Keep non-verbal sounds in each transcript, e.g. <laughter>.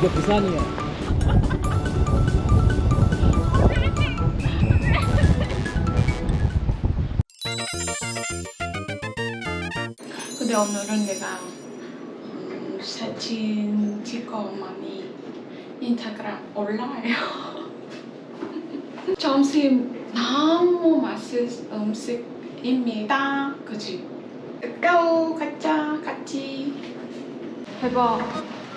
이게 부산이야. 근데 오늘은 내가 음, 사진 찍고 많이 인스타그램 올라와요. <laughs> 점심 너무 맛있는 음식입니다. 그치? 고 가자 같이 해봐.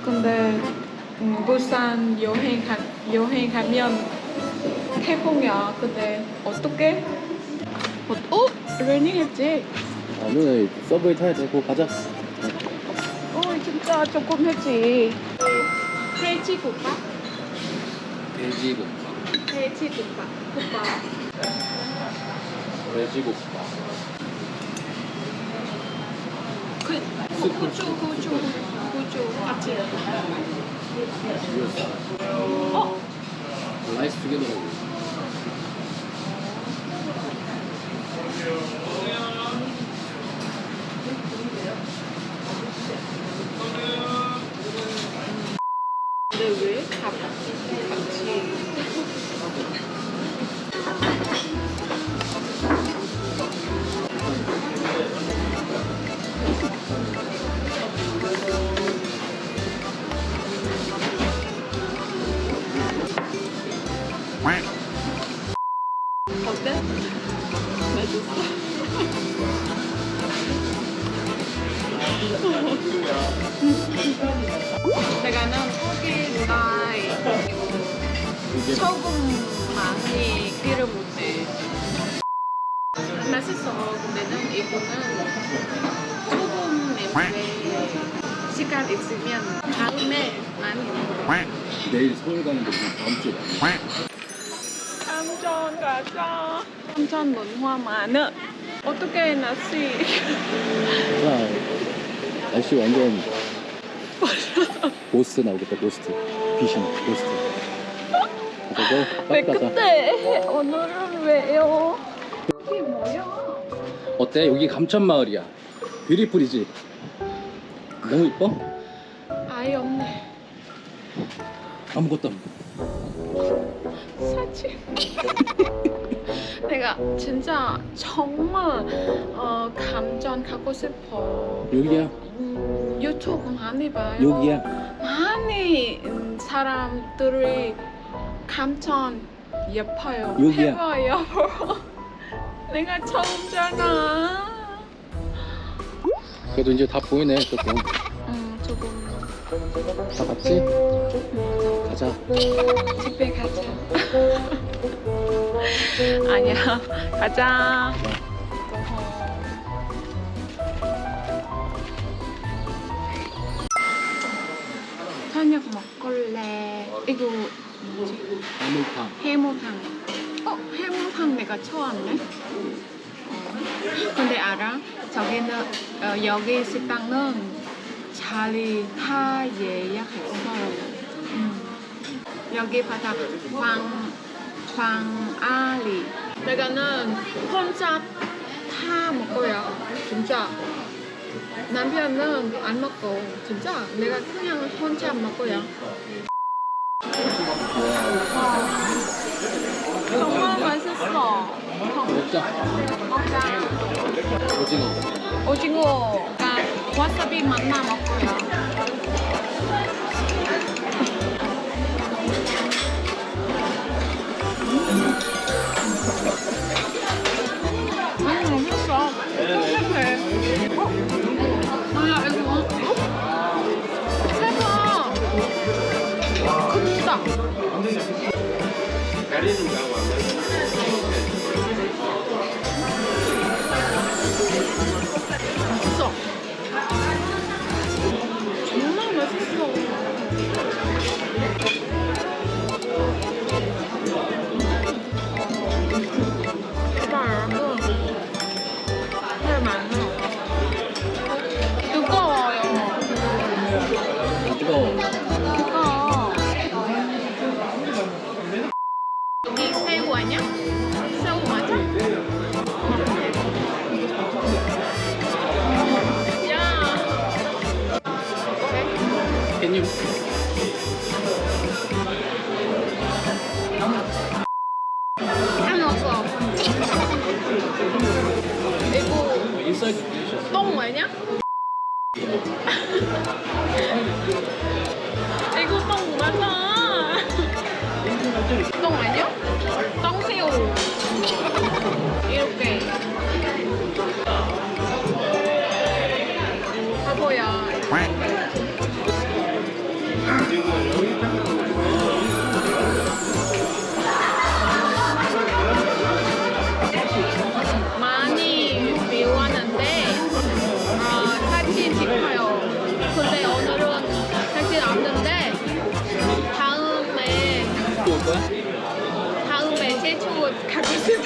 근데 음, 부산 여행 가, 여행 가면 태풍이야. 근데 어떻게? 어? 어? 러닝 했지? 오늘 서브웨이 타야 되고 가자. 어 진짜 조금 했지. 돼지국밥? 돼지국밥. 돼지국밥. 국밥. 돼지국밥. 그 후추 후추 후추 같이. 어? 라이스 두개 넣어. 소금 많이 기름 못해 맛있어 근데는 이거는 소금 냄새 시간 있으면 다음에 많이 먹어 내일 서울 가는데 다음 주에 가. 삼천 가자 삼천 문화 많아 어떻게 날씨 자, 날씨 완전 <laughs> 고스트 나오겠다 고스트. 귀신 고스트. 왜. 그때 오늘은 왜요 이게 뭐야 어때? 여기 감천마을이야. 뷰리풀이지. 너무 이뻐? 아예 없네 아무것도 없네. 사진 <laughs> 내가 진짜 정말 어, 감전 가고 싶어 여기야. 음, 유튜브 많이 봐요 여기야. 많이 음, 사람들이 감전 예뻐요 여기야. 해봐요 <laughs> 내가 처음잖아 그래도 이제 다 보이네 조금. 음, 조금 다 봤지? 가자. 집에 가자 <laughs> 아니야 가자 저녁 먹을래 이거 뭐지? 해물탕. 해물탕 어? 해물탕 내가 처음네 어. 근데 알아? 저기는 어, 여기 식당은 자리 다 예약했어요 음. 여기 바다 광 광아리 내가는 혼자 다 먹어요 진짜 남편은 안 먹고 진짜 내가 그냥 혼자 먹어요 정말 맛있어 먹자. 오징어. 오징어가 와사비 만나 먹고요 맛있어. 정말 맛있어. 대박 여러분 살 많아 뜨거워요. 뜨거워. 뜨거워 되셨어요. 똥 아니야? <laughs> 이거 똥 맞아. <laughs> 똥 아니야? 가고 싶어.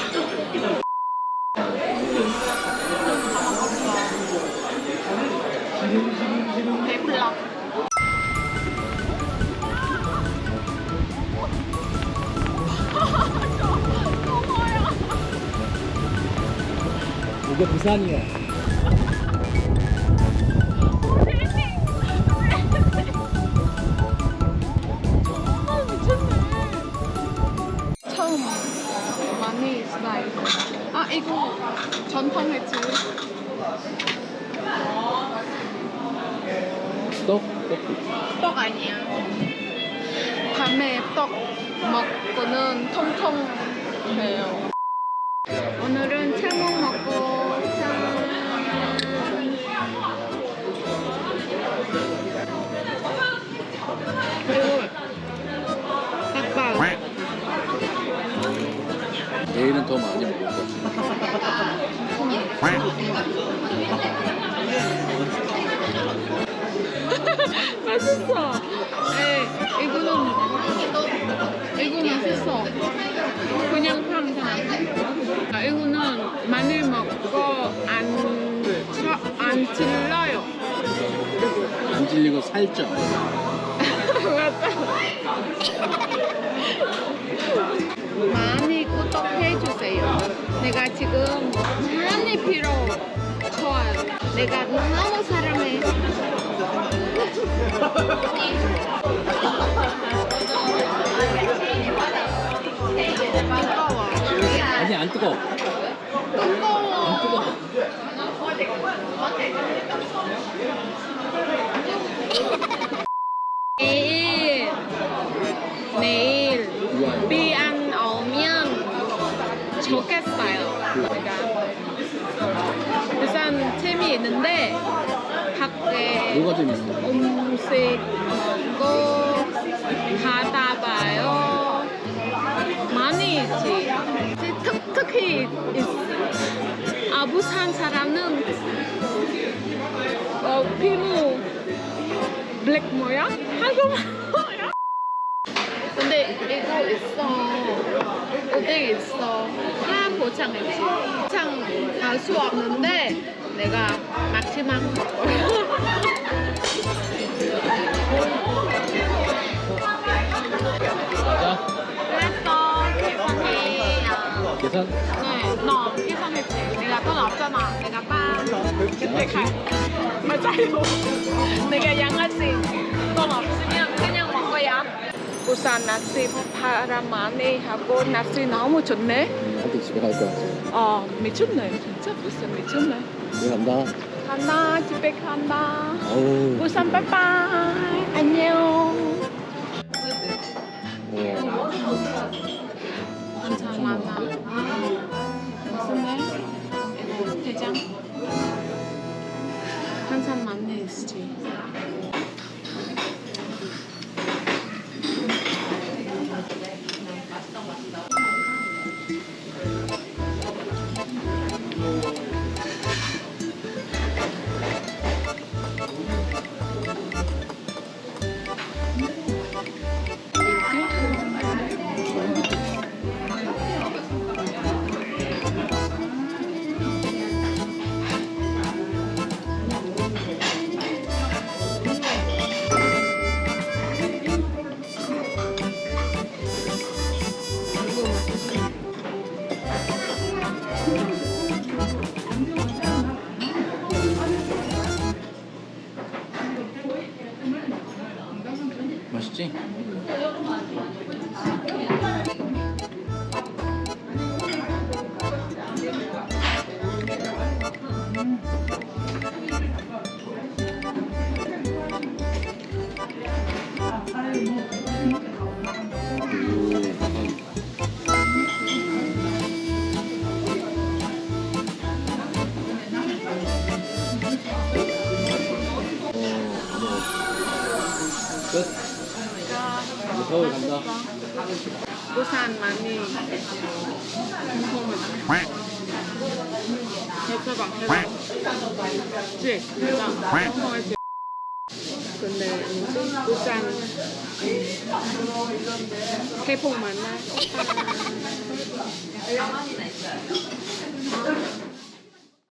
배불러. 이게 부산이야. 떡? 떡. 떡 아니야. 밤에 떡 먹고는 통통 해요. 오늘은 철목 먹고 짠. 그리고 닭발. 내일은 더 많이 그냥 평상. 아, 이거는 마늘 먹고 안, 쳐- 안 질러요. 안 질리고 살쪄. 맞다. <laughs> 많이 구독해 주세요. 내가 지금 많이 필요 좋아요. 내가 너무 사랑해. <laughs> 뜨거. 안 뜨거. 내일 내일 우와. 비안 오면 좋겠어요. 내가 부산 재미 있는데 밖에 뭐가 재밌어? 음식 먹고 바다 봐요. 많이 있지. 특, 특히 있- 아 부산 사람은 어, 피부 블랙 뭐야? 한국말 뭐야? 근데 이거 있어. 오뎅 있어. 다 포장했지. 포장 갈수 없는데 내가 마지막 먹어요. <laughs> 계산. 네, 너 계산했지. 내가 돈 없잖아. 내가 빵. 그때 가. 맞아요. <laughs> 내가 양아치. 돈 없으면 그냥 먹어야. 부산 날씨 바람 많이 하고 날씨 너무 좋네. 한테 집에 갈 거야. 어, 미쳤네. 진짜 부산 미쳤네. 집에 간다. 간다. 집에 간다. 어우. 부산 빠빠이. 안녕. 어. 반찬 많아. 맛있네. 이거 대장. 반찬 많네, 있지. 맛 부산 많이 궁금하다. 해봐, 해봐. 그치? 해봐. 궁금했지? 근데 뭐지? 부산 음, 태풍 만나?